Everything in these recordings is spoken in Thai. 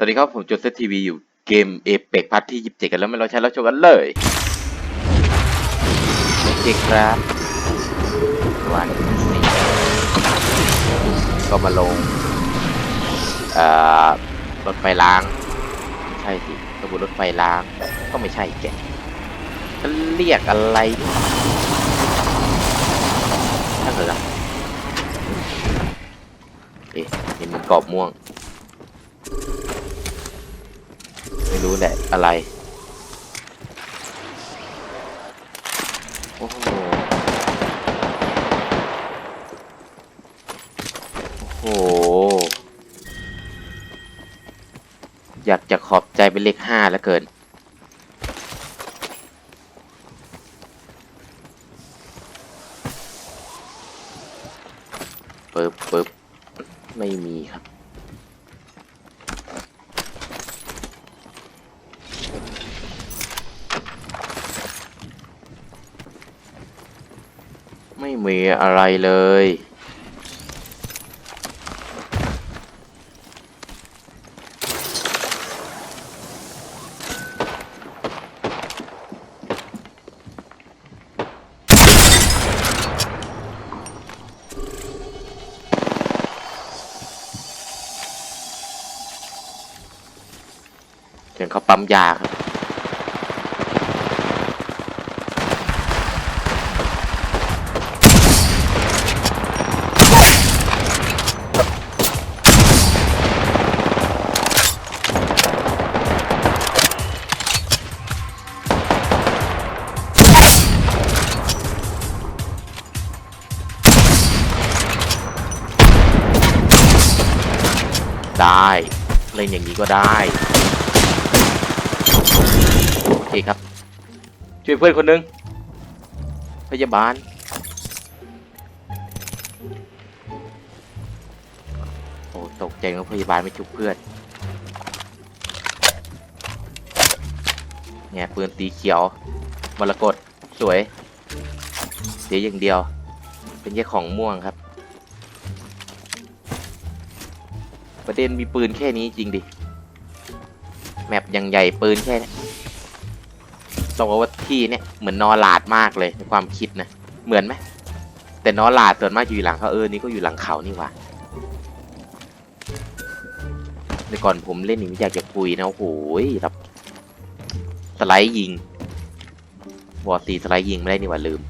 สวัสดีครับผมโจเซฟทีวีอยู่เกมเอเปกพาร์ทที่27กันแล้วไม่รอช้าเราชมกันเลยโอเคครับวันนี้ก็มาลงเอ่อรถไฟล้าง ใช่สิขบวนรถไฟล้าง ก็ไม่ใช่แกจะเรียกอะไรช่าเถอะนะเอ๊ะเห็นมันกรอบม่วง ไม่รู้แหละอะไร โอ้โห โอ้โห อยากจะขอบใจเป็นเลขห้าแล้วเกิน ปึ๊บปึ๊บไม่มีครับ ม่มีอะไรเลยเสียงเขาปั๊มยาครับ ได้เล่นอย่างนี้ก็ได้โอเคครับ ช่วยเพื่อนคนหนึง พยาบาล โอ้ตกใจว่าพยาบาลไม่ชุบเพื่อนเนี่ยปืนตีเขียวมรกตสวยเสียอย่างเดียว เป็นแค่ของม่วงครับ ประเด็นมีปืนแค่นี้จริงดิ แมปยังใหญ่ปืนแค่นี้ต้องว่าที่เนี่ยเหมือนนอหลาดมากเลยในความคิดนะ เหมือนไหม แต่นอหลาดส่วนมากอยู่หลังเขาเออ นี่ก็อยู่หลังเขานี่หว่าในก่อนผมเล่นนี่ไม่อยากจะคุยนะ โอ้โหรับสไลด์ยิงบอสีสไลด์ยิงไม่ได้นี่หว่าลืม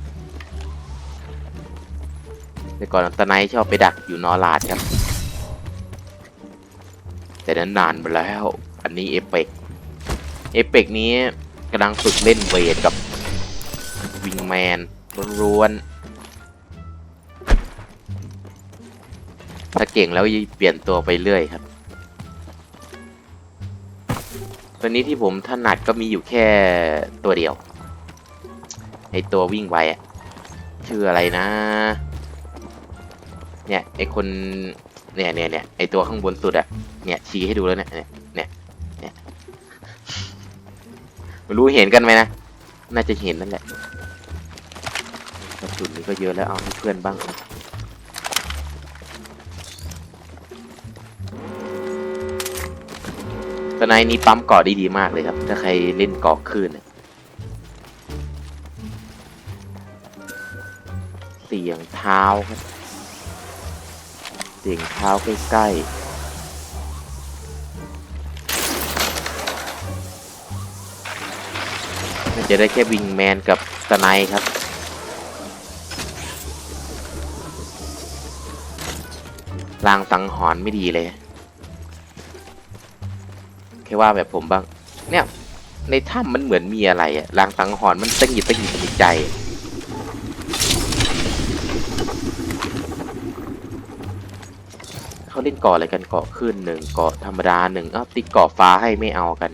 ในก่อนตะไนชอบไปดักอยู่นอหลาดครับ แต่นั้นนานมาแล้ว อันนี้เอเปกเอเปกนี้กำลังฝึกเล่นเวทกับวิงแมนร้วนๆถ้าเก่งแล้วเปลี่ยนตัวไปเรื่อยครับตัวนี้ที่ผมถนัดก็มีอยู่แค่ตัวเดียว ไอตัววิ่งไวอะชื่ออะไรนะ เนี่ยไอคน เนี่ยเนี่ยเนี่ยไอตัวข้างบนสุดอะเนี่ยชี้ให้ดูแล้วเนี่ยเนี่ยเนี่ยเนี่ยไม่รู้เห็นกันไหมนะน่าจะเห็นนั่นแหละกระสุนนี่ก็เยอะแล้วเอาให้เพื่อนบ้างนะตอนนี้ปั๊มเกาะได้ดีมากเลยครับ ถ้าใครเล่นเกาะคลื่นเสียงเท้าครับ เสียงเท้าใกล้ๆมันจะได้แค่วิงแมนกับสไนด์ครับลางสังหรณ์ไม่ดีเลย แค่ว่าแบบผมบ้าง เนี่ย ในถ้ำมันเหมือนมีอะไรอะลางสังหรณ์มันตั้งหยิบตั้งหยิบในใจ เขาเล่นเกาะอะไรกันเกาะขึ้นหนึ่งเกาะธรรมดาหนึ่งอ้าวติดเกาะฟ้าให้ไม่เอากัน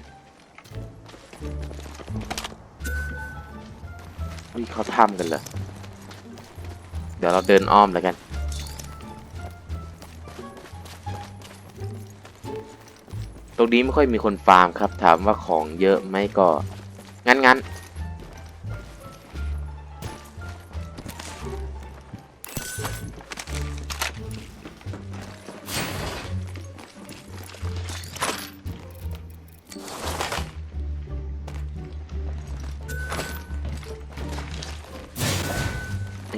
วิเขาทำกันเหรอเดี๋ยวเราเดินอ้อมแล้วกัน ตรงนี้ไม่ค่อยมีคนฟาร์มครับ ถามว่าของเยอะไหมก็ งั้นงั้น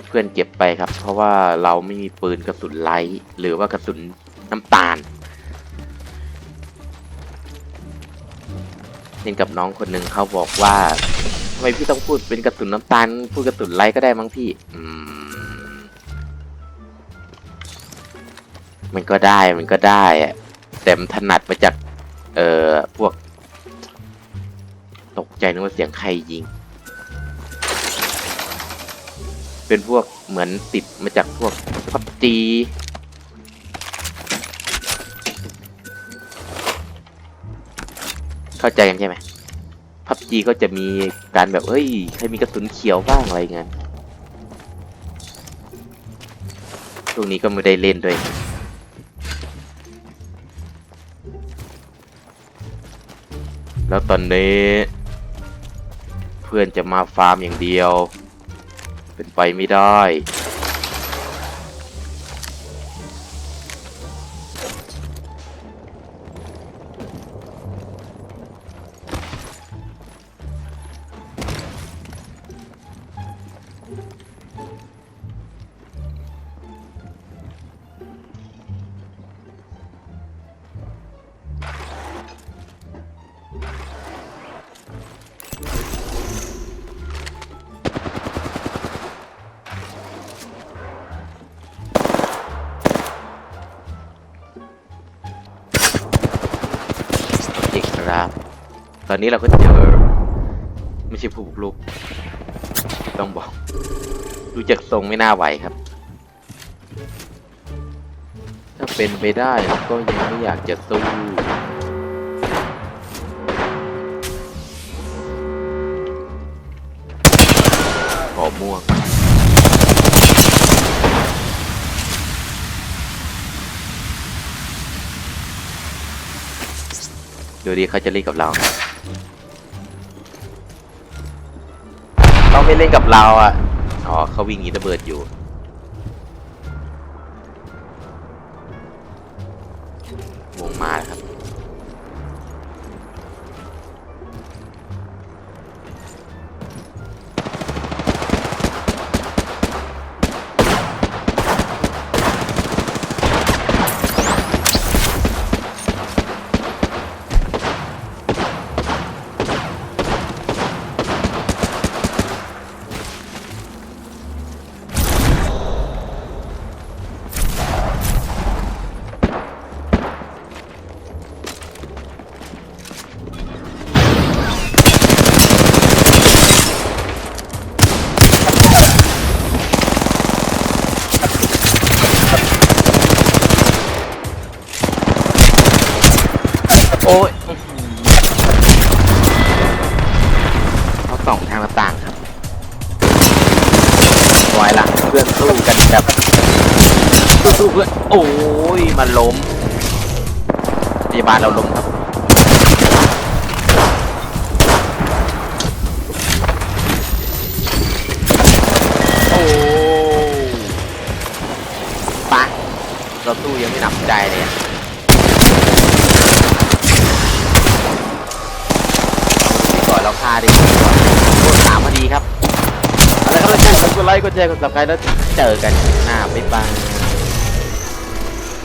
เพื่อนเก็บไปครับ เพราะว่าเราไม่มีปืนกระสุนไลท์หรือว่ากระสุนน้ำตาลเล่นกับน้องคนหนึ่งเขาบอกว่าทำไมพี่ต้องพูดเป็นกระสุนน้ำตาลพูดกระสุนไลท์ก็ได้มั้งพี่อืมมันก็ได้มันก็ได้อะแต่มันถนัดมาจาก เอ่อพวก ตกใจนึกว่าเสียงใครยิง เป็นพวกเหมือนติดมาจากพวกพับจีเข้าใจกันใช่ไหมพับจีก็จะมีการแบบเฮ้ยใครมีกระสุนเขียวบ้างอะไรเงี้ยช่วงนี้ก็ไม่ได้เล่นด้วยแล้วตอนนี้ เพื่อนจะมาฟาร์มอย่างเดียว เป็นไปไม่ได้ ครับ ตอนนี้เราก็เจอไม่ใช่ผู้บุกรุก ต้องบอก ดูจากทรงไม่น่าไหวครับ ถ้าเป็นไปได้ก็ยังไม่อยากจะสู้ขอม่วง ดูดีเขาจะเล่นกับเราเขาไม่เล่นกับเราอะ อ๋อเขาวิ่งหนีระเบิดอยู่ โอ้ยอื้อหือเขาส่องทางหน้าต่างครับวายลังเพื่อนสู้กันแบบสู้เพื่อนโอ้ยมันล้มพยาบาลเราล้มครับโอ้ปะเราสู้ยังไม่หนับใจเลยอะก่อน เราฆ่าดีกว่ากดสามพอดีครับ อะไรก็แล้วกันกดไลค์กดแชร์กดซับสไครแล้วเจอกันหน้าบ๊ายบาย